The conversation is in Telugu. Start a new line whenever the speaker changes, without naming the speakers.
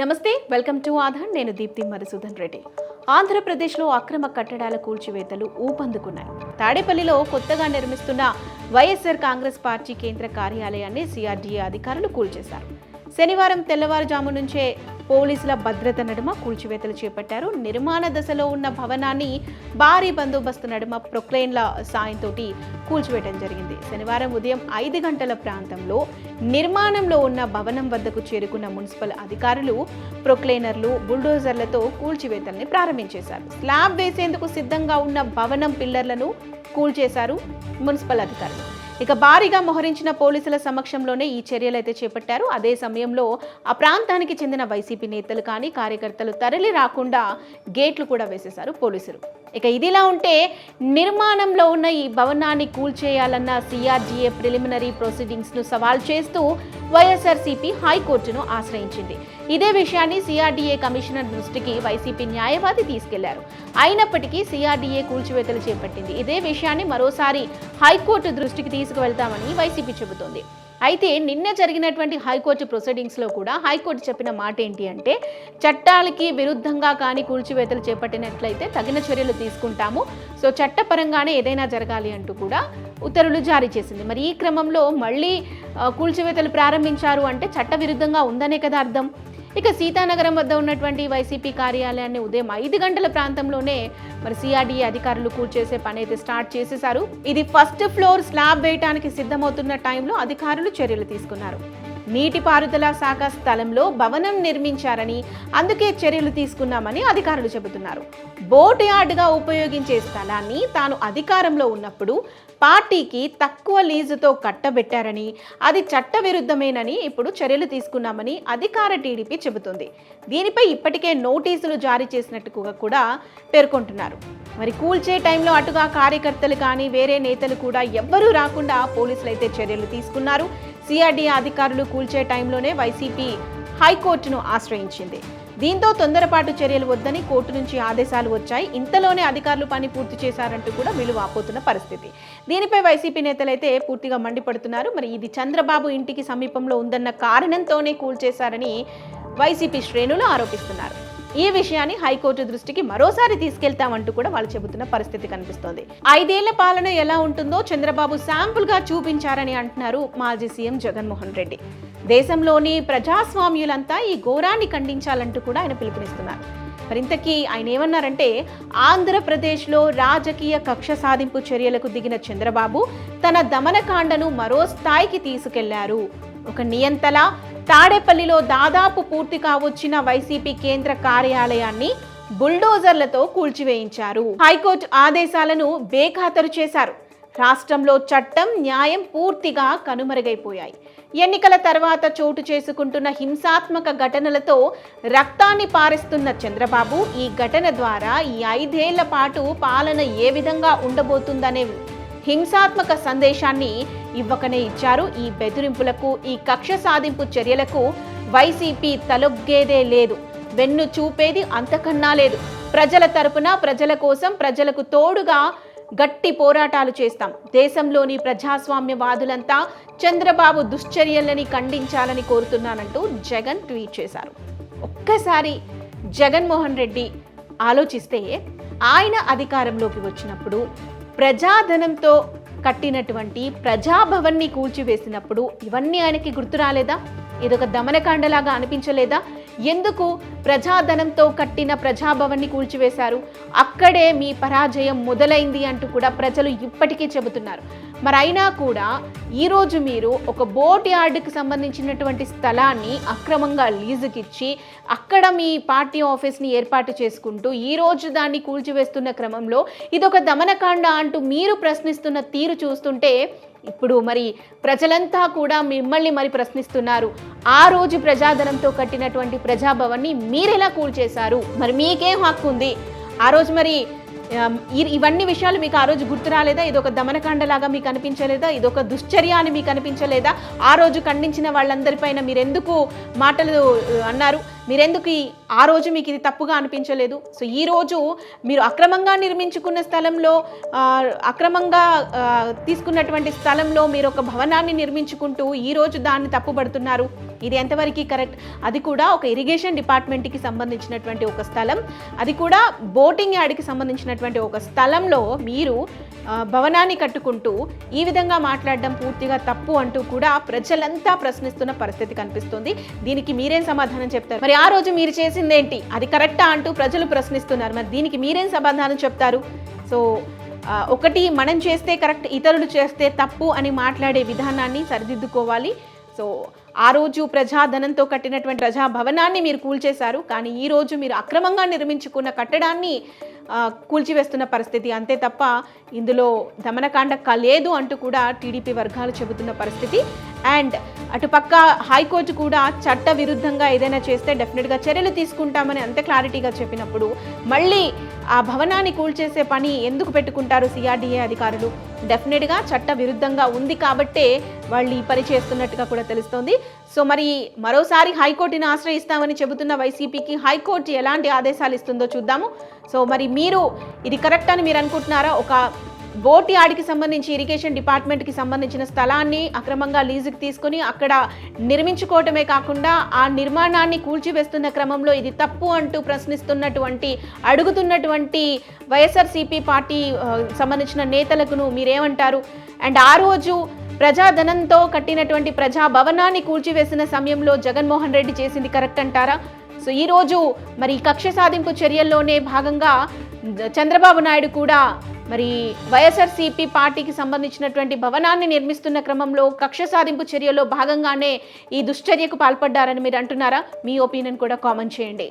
నమస్తే వెల్కమ్ టు ఆధార్. నేను దీప్తి మధుసూదన్ రెడ్డి. ఆంధ్రప్రదేశ్లో అక్రమ కట్టడాల కూల్చివేతలు ఊపందుకున్నాయి. తాడేపల్లిలో కొత్తగా నిర్మిస్తున్న వైఎస్ఆర్ కాంగ్రెస్ పార్టీ కేంద్ర కార్యాలయాన్ని సిఆర్డీఏ అధికారులు కూల్చేశారు. శనివారం తెల్లవారుజాము నుంచే పోలీసుల భద్రత నడుమ కూల్చివేతలు చేపట్టారు. నిర్మాణ దశలో ఉన్న భవనాన్ని భారీ బందోబస్తు నడుమ ప్రొక్లైన్ల సాయంతో కూల్చివేయడం జరిగింది. శనివారం ఉదయం ఐదు గంటల ప్రాంతంలో నిర్మాణంలో ఉన్న భవనం వద్దకు చేరుకున్న మున్సిపల్ అధికారులు ప్రొక్లైనర్లు బుల్డోజర్లతో కూల్చివేతల్ని ప్రారంభించేశారు. స్లాబ్ వేసేందుకు సిద్ధంగా ఉన్న భవనం పిల్లర్లను కూల్చేశారు మున్సిపల్ అధికారులు. ఇక భారీగా మోహరించిన పోలీసుల సమక్షంలోనే ఈ చర్యలు అయితే చేపట్టారు. అదే సమయంలో ఆ ప్రాంతానికి చెందిన వైసీపీ నేతలు కానీ కార్యకర్తలు తరలి రాకుండా గేట్లు కూడా వేసేశారు పోలీసులు. ఇక ఇదిలా ఉంటే నిర్మాణంలో ఉన్న ఈ భవనాన్ని కూల్చేయాలన్న సిఆర్జీఏ ప్రిలిమినరీ ప్రొసీడింగ్స్ను సవాల్ చేస్తూ వైఎస్ఆర్సీపీ హైకోర్టును ఆశ్రయించింది. ఇదే విషయాన్ని సిఆర్డీఏ కమిషనర్ దృష్టికి వైసీపీ న్యాయవాది తీసుకెళ్ళారు. అయినప్పటికీ సిఆర్డీఏ కూల్చివేతలు చేపట్టింది. ఇదే విషయాన్ని మరోసారి హైకోర్టు దృష్టికి తీసుకువెళ్తామని వైసీపీ చెబుతోంది. అయితే నిన్న జరిగినటువంటి హైకోర్టు ప్రొసీడింగ్స్లో కూడా హైకోర్టు చెప్పిన మాట ఏంటి అంటే చట్టాలకి విరుద్ధంగా కానీ కూల్చివేతలు చేపట్టినట్లయితే తగిన చర్యలు తీసుకుంటాము. సో చట్టపరంగానే ఏదైనా జరగాలి అంటూ కూడా ఉత్తర్వులు జారీ చేసింది. మరి ఈ క్రమంలో మళ్ళీ కూల్చివేతలు ప్రారంభించారు అంటే చట్టవిరుద్ధంగా ఉందనే కదా అర్థం. ఇక సీతానగరం వద్ద ఉన్నటువంటి వైసీపీ కార్యాలయాన్ని ఉదయం ఐదు గంటల ప్రాంతంలోనే మరి సిఆర్డీఏ అధికారులు కూల్చేసే పని అయితే స్టార్ట్ చేసేశారు. ఇది ఫస్ట్ ఫ్లోర్ స్లాబ్ వేయటానికి సిద్ధమవుతున్న టైంలో అధికారులు చర్యలు తీసుకున్నారు. నీటిపారుదల శాఖ స్థలంలో భవనం నిర్మించారని అందుకే చర్యలు తీసుకున్నామని అధికారులు చెబుతున్నారు. బోట్ యార్డ్గా ఉపయోగించే స్థలాన్ని తాను అధికారంలో ఉన్నప్పుడు పార్టీకి తక్కువ లీజుతో కట్టబెట్టారని అది చట్టవిరుద్ధమేనని ఇప్పుడు చర్యలు తీసుకున్నామని అధికార టీడీపీ చెబుతుంది. దీనిపై ఇప్పటికే నోటీసులు జారీ చేసినట్టుగా కూడా పేర్కొంటున్నారు. మరి కూల్చే టైంలో అటుగా కార్యకర్తలు కానీ వేరే నేతలు కూడా ఎవ్వరూ రాకుండా పోలీసులు అయితే చర్యలు తీసుకున్నారు. సిఆర్డీఏ అధికారులు కూల్చే టైంలోనే వైసీపీ హైకోర్టును ఆశ్రయించింది. దీంతో తొందరపాటు చర్యలు వద్దని కోర్టు నుంచి ఆదేశాలు వచ్చాయి. ఇంతలోనే అధికారులు పని పూర్తి చేశారంటూ కూడా వీళ్ళు ఆపోతున్న పరిస్థితి. దీనిపై వైసీపీ నేతలైతే పూర్తిగా మండిపడుతున్నారు. మరి ఇది చంద్రబాబు ఇంటికి సమీపంలో ఉందన్న కారణంతోనే కూల్చేశారని వైసీపీ శ్రేణులు ఆరోపిస్తున్నారు. ఈ విషయాన్ని హైకోర్టు దృష్టికి మరోసారి తీసుకెళ్తామంటూ కూడా వాళ్ళు చెబుతున్న పరిస్థితి కనిపిస్తోంది. ఐదేళ్ళ పాలన ఎలా ఉంటుందో చంద్రబాబు శాంపుల్గా చూపించారని అంటున్నారు మాజీ సీఎం జగన్మోహన్ రెడ్డి. దేశంలోని ప్రజాస్వామ్యులంతా ఈ ఘోరాన్ని ఖండించాలంటూ కూడా ఆయన పిలుపునిస్తున్నారు. మరి ఇంతకీ ఆయన ఏమన్నారంటే ఆంధ్రప్రదేశ్లో రాజకీయ కక్ష సాధింపు చర్యలకు దిగిన చంద్రబాబు తన దమనకాండను మరో స్థాయికి తీసుకెళ్ళారు. ఒక నియంతల తాడేపల్లిలో దాదాపు పూర్తి కావచ్చిన వైసీపీ కేంద్ర కార్యాలయాన్ని బుల్డోజర్లతో కూల్చివేయించారు. హైకోర్టు ఆదేశాలను బేఖాతరు చేశారు. రాష్ట్రంలో చట్టం న్యాయం పూర్తిగా కనుమరుగైపోయాయి. ఎన్నికల తర్వాత చోటు చేసుకుంటున్న హింసాత్మక ఘటనలతో రక్తాన్ని పారిస్తున్న చంద్రబాబు ఈ ఘటన ద్వారా ఈ ఐదేళ్ళ పాటు పాలన ఏ విధంగా ఉండబోతుందనే హింసాత్మక సందేశాన్ని ఇవ్వకనే ఇచ్చారు. ఈ బెదిరింపులకు ఈ కక్ష సాధింపు చర్యలకు వైసీపీ తలొగ్గేదే లేదు. వెన్ను చూపేది అంతకన్నా లేదు. ప్రజల తరపున ప్రజల కోసం ప్రజలకు తోడుగా గట్టి పోరాటాలు చేస్తాం. దేశంలోని ప్రజాస్వామ్యవాదులంతా చంద్రబాబు దుశ్చర్యలని ఖండించాలని కోరుతున్నానంటూ జగన్ ట్వీట్ చేశారు. ఒక్కసారి జగన్మోహన్ రెడ్డి ఆలోచిస్తే ఆయన అధికారంలోకి వచ్చినప్పుడు ప్రజాధనంతో కట్టినటువంటి ప్రజాభవన్ని కూల్చివేసినప్పుడు ఇవన్నీ ఆయనకి గుర్తు రాలేదా? ఇదొక దమనకాండలాగా అనిపించలేదా? ఎందుకు ప్రజాధనంతో కట్టిన ప్రజాభవన్ని కూల్చివేశారు? అక్కడే మీ పరాజయం మొదలైంది అంటూ కూడా ప్రజలు ఇప్పటికీ చెబుతున్నారు. మరి అయినా కూడా ఈరోజు మీరు ఒక బోట్ యార్డుకి సంబంధించినటువంటి స్థలాన్ని అక్రమంగా లీజుకిచ్చి అక్కడ మీ పార్టీ ఆఫీస్ని ఏర్పాటు చేసుకుంటూ ఈరోజు దాన్ని కూల్చివేస్తున్న క్రమంలో ఇదొక దమనకాండ అంటూ మీరు ప్రశ్నిస్తున్న తీరు చూస్తుంటే ఇప్పుడు మరి ప్రజలంతా కూడా మిమ్మల్ని మరి ప్రశ్నిస్తున్నారు. ఆ రోజు ప్రజాధనంతో కట్టినటువంటి ప్రజాభవన్ని మీరెలా కూల్చేశారు? మరి మీకేం హక్కు ఉంది. ఆ రోజు మరి ఇవన్నీ విషయాలు మీకు ఆ రోజు గుర్తు రాలేదా? ఇదొక దమనకాండలాగా మీకు అనిపించలేదా? ఇదొక దుశ్చర్య అని మీకు అనిపించలేదా? ఆ రోజు ఖండించిన వాళ్ళందరిపైన మీరెందుకు మాటలు అన్నారు? మీరెందుకు ఆ రోజు మీకు ఇది తప్పుగా అనిపించలేదు? సో ఈ రోజు మీరు అక్రమంగా నిర్మించుకున్న స్థలంలో అక్రమంగా తీసుకున్నటువంటి స్థలంలో మీరు ఒక భవనాన్ని నిర్మించుకుంటూ ఈరోజు దాన్ని తప్పుబడుతున్నారు ఇది ఎంతవరకు కరెక్ట్? అది కూడా ఒక ఇరిగేషన్ డిపార్ట్మెంట్కి సంబంధించినటువంటి ఒక స్థలం. అది కూడా బోటింగ్ యార్డ్కి సంబంధించినటువంటి ఒక స్థలంలో మీరు భవనాన్ని కట్టుకుంటూ ఈ విధంగా మాట్లాడడం పూర్తిగా తప్పు అంటూ కూడా ప్రజలంతా ప్రశ్నిస్తున్న పరిస్థితి కనిపిస్తుంది. దీనికి మీరేం సమాధానం చెప్తారు? మరి ఆ రోజు మీరు చేసిందేంటి? అది కరెక్టా అంటూ ప్రజలు ప్రశ్నిస్తున్నారు. మరి దీనికి మీరేం సమాధానం చెప్తారు? సో ఒకటి మనం చేస్తే కరెక్ట్ ఇతరులు చేస్తే తప్పు అని మాట్లాడే విధానాన్ని సరిదిద్దుకోవాలి. సో ఆ రోజు ప్రజాధనంతో కట్టినటువంటి ప్రజా భవనాన్ని మీరు కూల్చేశారు. కానీ ఈ రోజు మీరు అక్రమంగా నిర్మించుకున్న కట్టడాన్ని కూల్చివేస్తున్న పరిస్థితి అంతే తప్ప ఇందులో దమనకాండ క- లేదు అంటూ కూడా టీడీపీ వర్గాలు చెబుతున్న పరిస్థితి. అండ్ అటుపక్క హైకోర్టు కూడా చట్ట విరుద్ధంగా ఏదైనా చేస్తే డెఫినెట్గా చర్యలు తీసుకుంటామని అంత క్లారిటీగా చెప్పినప్పుడు మళ్ళీ ఆ భవనాన్ని కూల్చేసే పని ఎందుకు పెట్టుకుంటారు సిఆర్డీఏ అధికారులు? డెఫినెట్గా చట్ట విరుద్ధంగా ఉంది కాబట్టే వాళ్ళు ఈ పని చేస్తున్నట్టుగా కూడా తెలుస్తోంది. సో మరి మరోసారి హైకోర్టుని ఆశ్రయిస్తామని చెబుతున్న వైసీపీకి హైకోర్టు ఎలాంటి ఆదేశాలు ఇస్తుందో చూద్దాము. సో మరి మీరు ఇది కరెక్ట్ అని మీరు అనుకుంటున్నారా? ఒక బోట్ యార్డ్కి సంబంధించి ఇరిగేషన్ డిపార్ట్మెంట్కి సంబంధించిన స్థలాన్ని అక్రమంగా లీజుకి తీసుకొని అక్కడ నిర్మించుకోవటమే కాకుండా ఆ నిర్మాణాన్ని కూల్చివేస్తున్న క్రమంలో ఇది తప్పు అంటూ ప్రశ్నిస్తున్నటువంటి అడుగుతున్నటువంటి వైఎస్ఆర్సీపీ పార్టీ సంబంధించిన నేతలకును మీరేమంటారు? అండ్ ఆ రోజు ప్రజాధనంతో కట్టినటువంటి ప్రజా భవనాన్ని కూల్చివేసిన సమయంలో జగన్మోహన్ రెడ్డి చేసింది కరెక్ట్ అంటారా? సో ఈ రోజు మరి కక్ష సాధింపు చర్యల్లోనే భాగంగా చంద్రబాబు నాయుడు కూడా మరి వైఎస్ఆర్సీపీ పార్టీకి సంబంధించినటువంటి భవనాన్ని నిర్మిస్తున్న క్రమంలో కక్ష సాధింపు చర్యలో భాగంగానే ఈ దుశ్చర్యకు పాల్పడ్డారని మీరు అంటున్నారా? మీ ఒపీనియన్ కూడా కామెంట్ చేయండి.